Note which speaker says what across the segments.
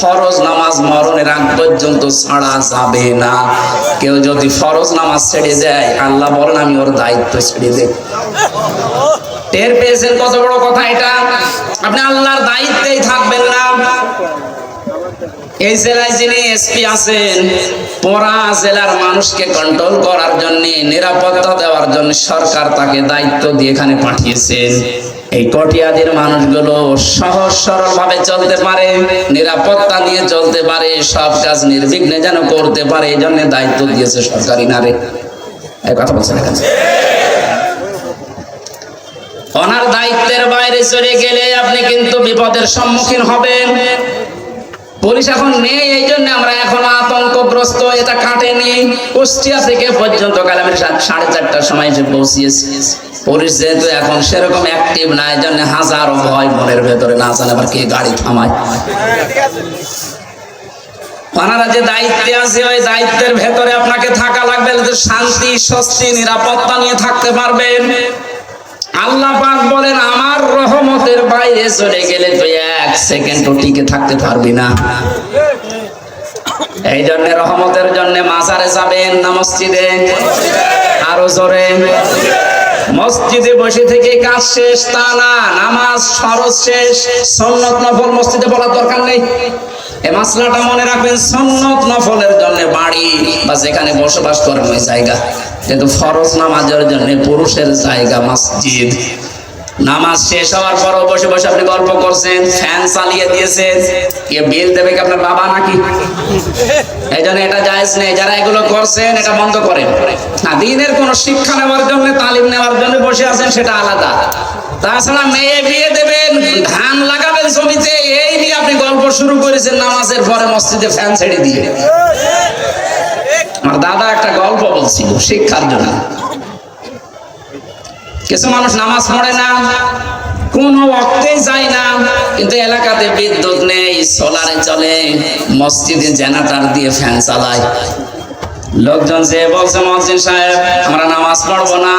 Speaker 1: ফরজ নামাজ মরণের আগ পর্যন্ত ছাড়া যাবে না। কেউ যদি ফরজ নামাজ ছেড়ে দেয়, আল্লাহ বলেন, আমি ওর দায়িত্ব ছেড়ে টের পেয়েছেন কত বড় কথা এটা? আপনি আল্লাহর দায়িত্বেই থাকবেন না। এই জেলায় যিনি এসপি আছেন জেলার মানুষকে কন্ট্রোল করার জন্য, নিরাপত্তা দেওয়ার জন্য সরকার তাকে দায়িত্ব দিয়ে এখানে পাঠিয়েছেন। এই কটিয়াদির মানুষগুলো সহজ সরল ভাবে চলতে পারে, নিরাপত্তা নিয়ে চলতে পারে, সব কাজ নির্বিঘ্নে যেন করতে পারে এই জন্য দায়িত্ব দিয়েছে সরকারি নারে। কথা এখানে ওনার দায়িত্বের বাইরে চলে গেলে আপনি কিন্তু বিপদের সম্মুখীন হবেন। পুলিশ এখন নেই, এই জন্য আমরা এখন আতঙ্কগ্রস্ত, এটা কাটেনি। কুষ্টিয়া থেকে পর্যন্ত কাল আমি সাড়ে চারটার সময় এসে পৌঁছিয়েছি। পুলিশ যেহেতু এখন সেরকম অ্যাক্টিভ না এই জন্য হাজারো ভয় মনের ভেতরে না জানে আবার কে গাড়ি থামায়। ওনারা যে দায়িত্বে আছে, ওই দায়িত্বের ভেতরে আপনাকে থাকা লাগবে শান্তি, স্বস্তি, নিরাপত্তা নিয়ে থাকতে পারবেন। আল্লাহ পাক বলেন, আমার রহমতের বাইরে চলে গেলে তুই এক সেকেন্ডও টিকে থাকতে পারবি না। এই জন্য রহমতের জন্য মাজারে যাবেন না মসজিদে আরও জোরে। মসজিদে বসে থেকে কাজ শেষ তা না নামাজ, ফরজ শেষ, সন্নত নফল মসজিদে বলার দরকার নেই। এ মাসলাটা মনে রাখবেন, সন্নত নফলের জন্য বাড়ি বা যেখানে বসবাস করেন ওই জায়গা। কিন্তু ফরজ নামাজের জন্য পুরুষের জায়গা, মসজিদ। নামাজ শেষ হওয়ার পরও বসে বসে আপনি গল্প করছেন, ফ্যান চালিয়ে দিয়েছেন। কে বিল দেবে কি আপনার বাবা নাকি? এই জন্য এটা জায়েজ নেই। যারা এগুলো করছেন, এটা বন্ধ করেন। না, দিনের কোনো শিক্ষা নেওয়ার জন্য, তালিম নেওয়ার জন্য বসে আছেন, সেটা আলাদা। তাছাড়া মেয়ে বিয়ে দেবেন, ধান লাগাবেন জমিতে, এই নিয়ে আপনি গল্প শুরু করেছেন নামাজের পরে মসজিদে ফ্যান ছেড়ে দিয়ে। আমার দাদা একটা গল্প বলছিল, শিক্ষার জন্য। কিছু মানুষ নামাজ পড়ে না, কোনো অক্তে যায় না, কিন্তু এলাকাতে বিদ্যুৎ নেই সোলারে চলে মসজিদে জেনারেটর দিয়ে ফ্যান চালায়। লোকজন যে বলছে, মসজিদ সাহেব, আমরা নামাজ পড়ব না।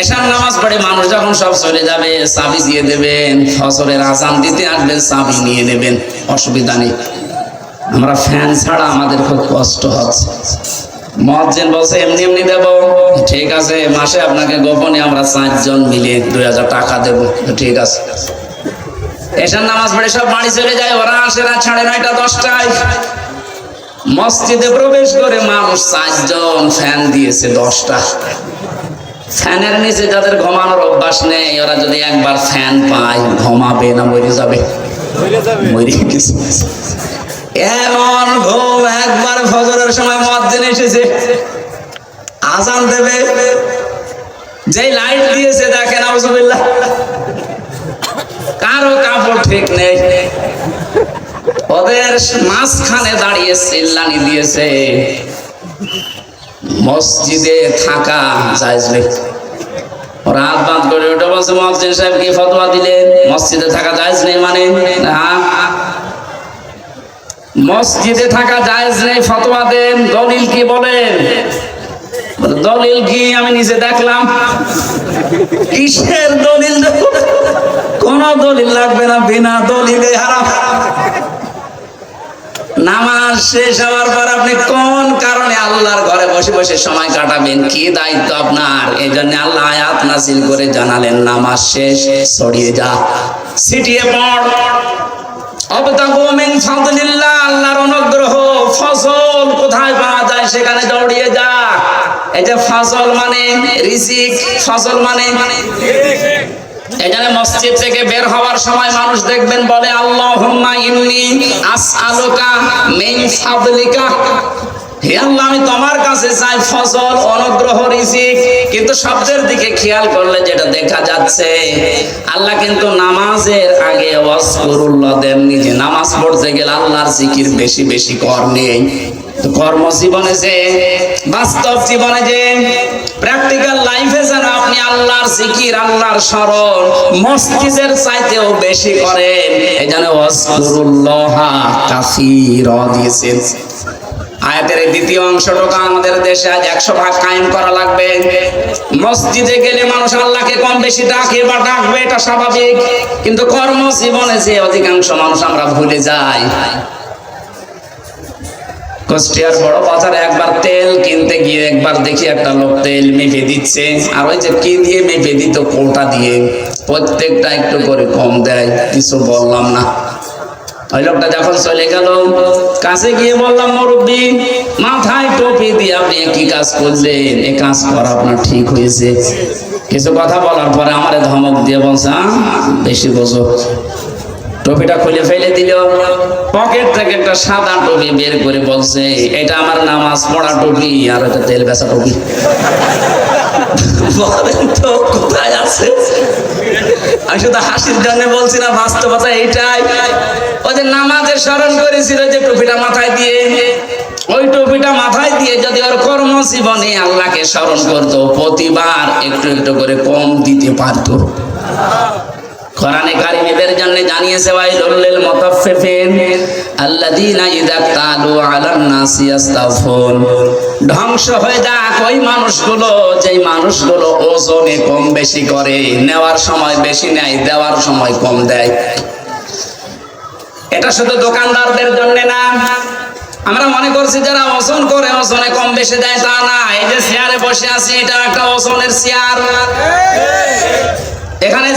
Speaker 1: এশার নামাজ পড়ে মানুষ যখন সব চলে যাবে, চাবি দিয়ে দেবেন ফসলের আজান দিতে আসবেন, চাবি নিয়ে নেবেন, অসুবিধা নেই। আমরা ফ্যান ছাড়া আমাদের খুব কষ্ট হচ্ছে। মহাজ্জেন বলছে, এমনি এমনি দেব। ঠিক আছে, মাসে আপনাকে গোপনে আমরা চারজন মিলে দুই হাজার টাকা দেব। ঠিক আছে। এসার নামাজ পড়ে সব বাড়ি চলে যায়, ওরা আসে রাত সাড়ে নয়টা, দশটায়। মসজিদে প্রবেশ করে মানুষ চারজন ফ্যান দিয়েছে দশটা। ফ্যানের নিচে যাদের ঘুমানোর অভ্যাস নেই, ওরা যদি একবার ফ্যান পায়, ঘুমাবে না, মরে যাবে। মরে গেছে। এমন ঘুম একবার ফজরের সময় এসেছে। দেবে। যেই লাইট দিয়েছে কারও কাপড় ঠিক নেই। ওদের মাঝখানে দাঁড়িয়ে চিল্লানি দিয়েছে। মসজিদে থাকা জায়েজ নেই। ওরা হাত বাঁধ করে ওটা বলছে, মসজিদ সাহেব কি ফতোয়া দিলেন? মসজিদে থাকা জায়েজ নেই মানে? না। মসজিদে থাকা জায়েজ নেই, ফতোয়া দেন। দলিল কি বলেন? দলিল কি আমি নিজে দেখলাম? কিসের দলিল? কোন দলিল লাগবে না, বিনা দলিলে হারাম। নামাজ শেষ হওয়ার পর আপনি কোন কারণে আল্লাহর ঘরে বসে বসে সময় কাটাবেন? কি দায়িত্ব আপনার? এই জন্য আল্লাহ আয়াত নাজিল করে জানালেন, নামাজ শেষ ছড়িয়ে যা। ছিটিয়ে পড়। অবতাগু মিন ফাদলিল্লাহ। আল্লাহর অনুগ্রহ ফসল কোথায় পাওয়া যায় সেখানে দৌড়িয়ে যা। এই যে ফসল মানে রিজিক ফসল মানে এখানে মসজিদ থেকে বের হওয়ার সময় মানুষ দেখবেন বলে, আল্লাহুম্মা ইন্নি আসআলুকা মিন ফাদলিকা। হে আল্লাহ, আমি তোমার কাছে চাই ফসল অনুগ্রহ, রিজিক। কিন্তু শব্দের দিকে খেয়াল করলে যেটা দেখা যাচ্ছে, আল্লাহ কিন্তু নামাজের আগে ওয়াসকুরুল্লাহ দেননি যে নামাজ পড়তে গেলে আল্লাহর জিকির বেশি বেশি কর নেই। তো কর্মজীবনে যে, বাস্তব জীবনে যে প্র্যাকটিক্যাল লাইফে যেন আপনি আল্লাহর জিকির, আল্লাহর স্মরণ মসজিদের চাইতেও বেশি করেন এই জন্য ওয়াসকুরুল্লাহ কাসীরা দিয়েছেন। আয়াতের দ্বিতীয় অংশটুকু আমাদের দেশে আজ একশো ভাগ কায়েম করা লাগবে। মসজিদে গেলে মানুষ আল্লাহকে কম বেশি ডাকে বা ডাকবে, এটা স্বাভাবিক। কিন্তু কর্মজীবনে যে অধিকাংশ মানুষ আমরা ভুলে যাই। কুষ্টিয়ার বড় বাজারে একবার তেল কিনতে গিয়ে একবার দেখি একটা লোক তেল মেপে দিচ্ছে। আর ওই যে কি দিয়ে মেপে দিত, কোটা দিয়ে। প্রত্যেকটা একটু করে কম দেয়, কিছু বললাম না। ওই লোকটা যখন চলে গেল, কাছে গিয়ে বললাম, মুরব্বী, মাথায় টুপি দিয়ে আপনি কি কাজ করলেন। এই কাজ করা আপনার ঠিক হয়েছে। কিছু কথা বলার পরে আমারে ধমক দিয়ে বলছে বেশি বোঝো। টুপিটা খুলে ফেলে দিল। পকেট থেকে একটা সাদা টুপি বের করে বলছে, এটা আমার নামাজ পড়া টুপি, আর এটা তেল বেচা টুপি। বলেন তো, কোথায় আছে। আমি শুধু হাসির জন্য বলছি না, বাস্তবতা এইটাই ওই যে নামাজের স্মরণ করেছিল যে টুপিটা মাথায় দিয়ে। ওই টুপিটা মাথায় দিয়ে যদি ওর কর্মজীবনে আল্লাহকে স্মরণ করতো, প্রতিবার একটু একটু করে কম দিতে পারতো। কোরআনে কারিমের জন্য জানিয়েছে ওয়াইলুল লিল মুতাফফিফিন আল্লাযীনা ইযা তালু আলান নাসি ইস্তাফুন ধ্বংস হয়ে যাক ওই মানুষগুলো, যেই মানুষগুলো ওজনে কম বেশি করে, নেওয়ার সময় বেশি নেয়, দেওয়ার সময় কম দেয়। এটা শুধু দোকানদারদের জন্য না, আমরা মনে করছি যারা ওজন করে ওজনে কম বেশি দেয় তা না। এই যে চেয়ারে বসে আছি, এটা একটা ওজনের চেয়ার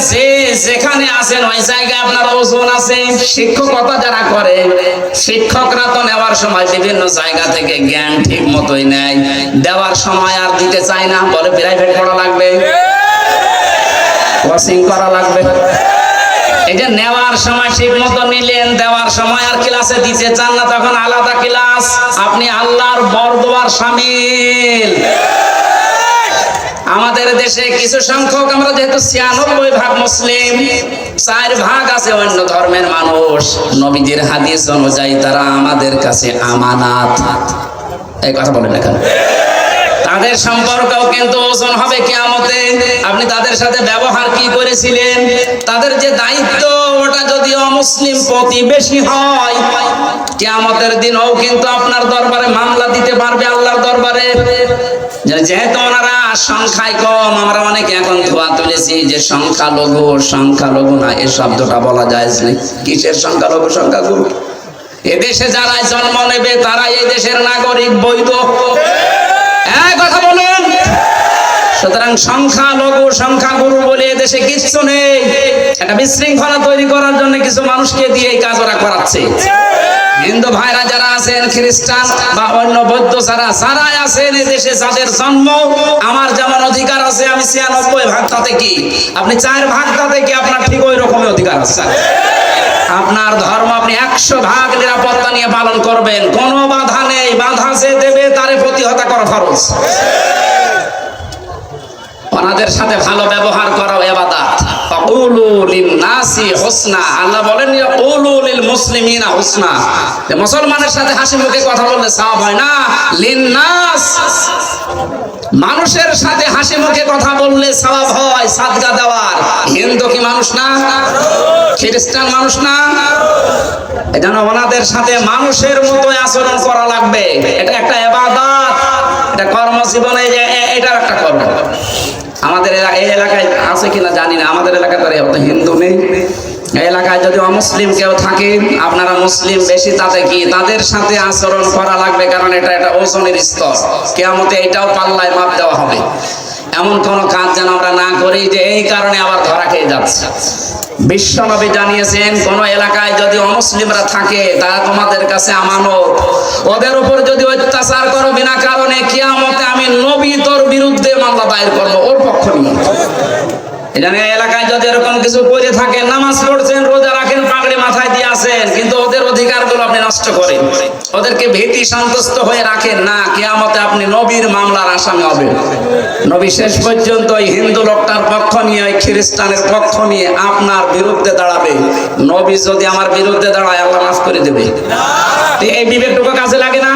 Speaker 1: যে যেখানে আছেন, ওই জায়গায় আপনার ওজন আছে। শিক্ষকতা যারা করে, শিক্ষকরা তো নেওয়ার সময় বিভিন্ন জায়গা থেকে জ্ঞান ঠিক মতোই নেয়। দেওয়ার সময় আর দিতে চায় না, বলে প্রাইভেট পড়া লাগবে। করা লাগবে। এই যে নেওয়ার সময় ঠিক মতো নিলেন, দেওয়ার সময় আর ক্লাসে দিতে চান না, তখন আলাদা ক্লাস আপনি আল্লাহর বরদোয়ার সামিল। আমাদের দেশে কিছু সংখ্যক, আমরা যেহেতু ছিয়ানব্বই ভাগ মুসলিম, চার ভাগ আছে অন্য ধর্মের মানুষ। নবীদের হাদিস অনুযায়ী তারা আমাদের কাছে আমানাত। এই কথা বলেন এখানে তাদের সম্পর্কও কিন্তু ওজন হবে কিয়ামতে। আপনি তাদের সাথে ব্যবহার কি করেছিলেন? তাদের যে দায়িত্ব অমুসলিম প্রতিবেশী হয়, কিয়ামতের দিনও কিন্তু আপনার দরবারে মামলা দিতে পারবে আল্লাহর দরবারে। যেহেতু ওনারা সংখ্যায় কম, আমরা অনেকে এখন ধোয়া তুলেছি যে সংখ্যালঘু সংখ্যালঘু না এই শব্দটা বলা যায় কিসের সংখ্যালঘু সংখ্যাগুরু এদেশে যারা জন্ম নেবে তারা এই দেশের নাগরিক, বৈধ। সুতরাং সংখ্যা লঘু সংখ্যা গুরু বলে দেশে কিচ্ছু নেই। একটা বিশৃঙ্খলা তৈরি করার জন্য কিছু মানুষকে দিয়ে এই কাজ ওরা করাচ্ছে। হিন্দু ভাইরা যারা আছেন, খ্রিস্টান বা অন্য বৌদ্ধ যারা যারাই আছেন এই দেশে যাদের জন্ম, আমার যেমন অধিকার আছে, আমি ছিয়ানব্বই ভাগ তাতে কি? আপনি চার ভাগ তাতে কি? আপনার ঠিক ওই রকমই অধিকার আছে। আপনার ধর্ম আপনি একশো ভাগ নিরাপত্তা নিয়ে পালন করবেন। কোনো বাধা নেই। বাধা যে দেবে, তারে প্রতিহতা করা ফরজ। ওনাদের সাথে ভালো ব্যবহার করা এবাদাত। আল্লাহ বলেন হুসনা। মুসলমানের সাথে হাসি মুখে কথা বললে সওয়াব হয় না। লিন-নাস, মানুষের সাথে হাসি মুখে কথা বললে সওয়াব হয়, সাদগা দেওয়ার। হিন্দু কি মানুষ না? খ্রিস্টান মানুষ না? এজন্য ওনাদের সাথে মানুষের মতো আচরণ করা লাগবে। এটা একটা এবাদত। এটা কর্মজীবনে এটার একটা কর্ম। আমাদের এই এলাকায় আছে কিনা জানি না। আমাদের এলাকায় তো এত হিন্দু নেই। এলাকায় যদি অমুসলিম কেউ থাকে, আপনারা মুসলিম বেশি, তাতে কি তাদের সাথে আচরণ করা লাগবে? কারণ এটা একটা ওজনের স্তর। কেয়ামতে এটাও পাল্লায় মাপ দেওয়া হবে। এমন কোন কাজ যেন আমরা না করি যে এই কারণে আবার ধরা খেয়ে যাচ্ছে। বিশ্বনবী জানিয়েছেন, কোন এলাকায় যদি অমুসলিমরা থাকে, তারা তোমাদের কাছে আমানত। ওদের উপর যদি অত্যাচার করো বিনা কারণে, কিয়ামতে আমি নবী তোর বিরুদ্ধে মামলা দায়ের করব, ওর পক্ষ নিয়ে। এখানে এলাকায় যদি এরকম কিছু করে থাকে, নামাজ পড়ছেন, রোজা রাখেন, পাগড়ি মাথায় দিয়ে আসেন, কিন্তু ওদের আপনি নষ্ট করেন। ওদেরকে ভীতি সন্তুষ্ট হয়ে রাখেন না, কেয়ামতে আপনি নবীর মামলার আসামি হবেন। নবী শেষ পর্যন্ত ওই হিন্দু লোকটার পক্ষ নিয়ে ওই খ্রিস্টানের পক্ষ নিয়ে আপনার বিরুদ্ধে দাঁড়াবে। নবী যদি আমার বিরুদ্ধে দাঁড়ায়, আল্লাহ মাফ করে দেবে। এই বিবেকটুকু কাজে লাগে না?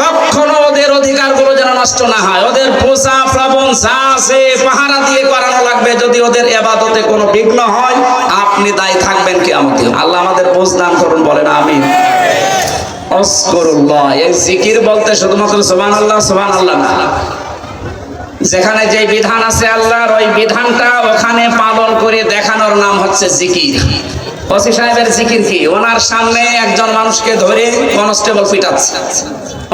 Speaker 1: কখনো ওদের অধিকারগুলো যেন নষ্ট না হয়। ওদের পোষা প্লাবন যা আছে, পাহারা দিয়ে করানো লাগবে। যদি ওদের এবাদতে কোনো বিঘ্ন হয়, আপনি দায়ী থাকবেন কি আমাকে আল্লাহ আমাদের বোঝ দান করুন বলেন আমি অস্করুল্লাহ, এই জিকির বলতে শুধুমাত্র সুবহান আল্লাহ সুবহান আল্লাহ না। যেখানে যে বিধান আছে আল্লাহর, ওই বিধানটা ওখানে পালন করে দেখানোর নাম হচ্ছে জিকির। ওসি সাহেবের জিকির কি? ওনার সামনে একজন মানুষকে ধরে কনস্টেবল পিটাচ্ছে।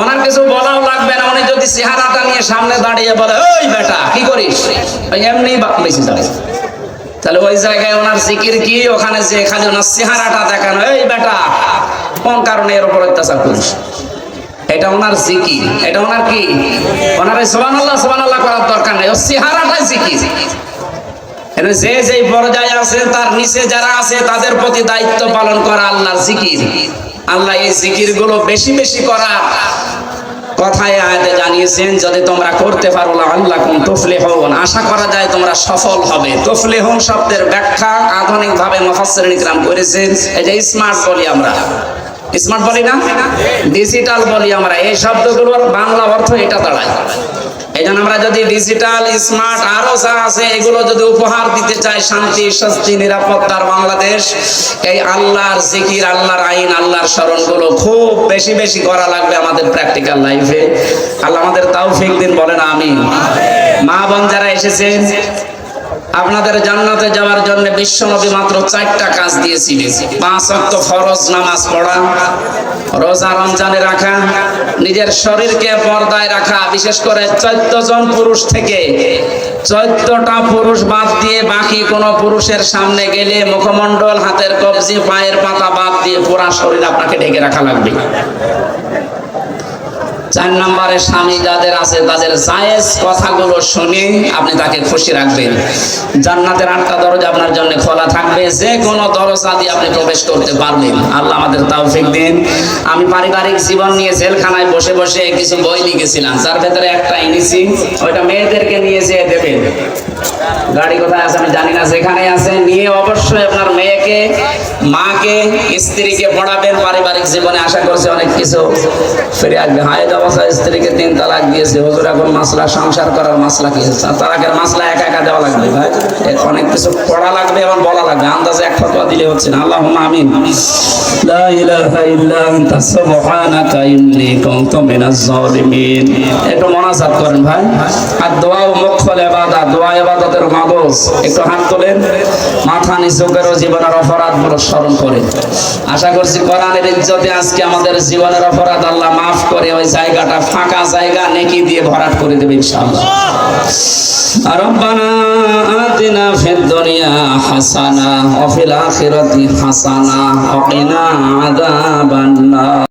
Speaker 1: ওনার কিছু বলাও লাগবে না, উনি যদি চেহারাটা নিয়ে সামনে দাঁড়িয়ে বলে ওই বেটা, কি করিস? এমনি বেশি যাবে। তাহলে ওই জায়গায় ওনার জিকির কি? ওখানে যে খালি ওনার চেহারাটা দেখানো, এই বেটা, কোন কারণে এর উপর অত্যাচার করিস? এটা ওনার জিকির। এটা ওনার কি? ওনার সোবান আল্লাহ সোবান আল্লাহ করার দরকার নেই। ও চেহারাটাই জিকির। যে যেই পর্যায়ে আছে, তার নিচে যারা আছে, তাদের প্রতি দায়িত্ব পালন করা আল্লাহর জিকির। আল্লাহ এই জিকিরগুলো বেশি বেশি করা কথায় আয়াতে জানিয়েছেন, যদি তোমরা করতে পারো আল্লাহ কোন তফলে হন আশা করা যায় তোমরা সফল হবে। তফলে হন শব্দের ব্যাখ্যা আধুনিক ভাবে মফাসসিরিন ইকরাম করেছেন। এই যে স্মার্ট বলি আমরা। স্মার্ট বলি না? ডিজিটাল বলি আমরা। এই শব্দগুলোর বাংলা অর্থ এটা দাঁড়ায়। এই জন্য আমরা যদি ডিজিটাল স্মার্ট আরও যা আছে, এগুলো যদি উপহার দিতে চাই, শান্তি, স্বস্তি, নিরাপত্তার বাংলাদেশ, এই আল্লাহর জিকির, আল্লাহর আইন, আল্লাহর স্মরণগুলো খুব বেশি বেশি করা লাগবে আমাদের প্র্যাকটিক্যাল লাইফে আল্লাহ আমাদের তৌফিক দিন, বলেন আমি মা বোন যারা এসেছেন আপনাদের জান্নাতে যাওয়ার জন্য বিশ্বনবী মাত্র চারটা কাজ দিয়েছিলেন পাঁচ অক্ত ফরজ নামাজ পড়া, রোজা রমজানে রাখা, নিজের শরীরকে পর্দায় রাখা, বিশেষ করে চৈত্য জন পুরুষ থেকে চৈত্যটা পুরুষ বাদ দিয়ে বাকি কোন পুরুষের সামনে গেলে মুখমণ্ডল, হাতের কবজি, পায়ের পাতা বাদ দিয়ে পুরা শরীর আপনাকে ঢেকে রাখা লাগবে। চার নম্বরে স্বামী যাদের আছে, তাদের জায়েজ কথাগুলো শুনে আপনি তাকে খুশি রাখবেন। জান্নাতের আটটা দরজা আপনার জন্য খোলা থাকবে। যে কোনো দরজা দিয়ে আপনি প্রবেশ করতে পারবেন। আল্লাহ আমাদের তৌফিক দিন। আমি পারিবারিক জীবন নিয়ে জেলখানায় বসে বসে কিছু বই লিখেছিলাম। যার ভেতরে একটা এনেছি। ওইটা মেয়েদেরকে নিয়ে যেয়ে দেবেন। গাড়ি কোথায় আছে আমি জানি না। যেখানে আছে, নিয়ে অবশ্যই আপনার মাকে, স্ত্রীকে পড়াবেন পারিবারিক জীবনে আশা করছি অনেক কিছু ফিরে আসবে। অবস্থা স্ত্রীকে তিন তালাক দিয়েছে। হুজুর, এখন মাসলা, সংসার করার মাসলা কি? তালাকের মাসলা একা একা দেওয়া লাগবে ভাই? অনেক কিছু পড়া লাগবে এবং বলা লাগবে। আন্দাজে এক ফতোয়া দিলে হচ্ছে না। আল্লাহ আমিন। আর দোয়া একটু হাত মাথা নিচু জীবনের অপরাধগুলো স্মরণ করেন আশা করছি কোরআনের ইজ্জতে আজকে আমাদের জীবনের অপরাধ আল্লাহ মাফ করে ওই জায়গাটা ফাঁকা জায়গা নেকি দিয়ে ভরাট করে দেবে ইনশাআল্লাহ ربنا آتنا في الدنيا حسنة وفي الآخرة حسنة وقنا عذاب النار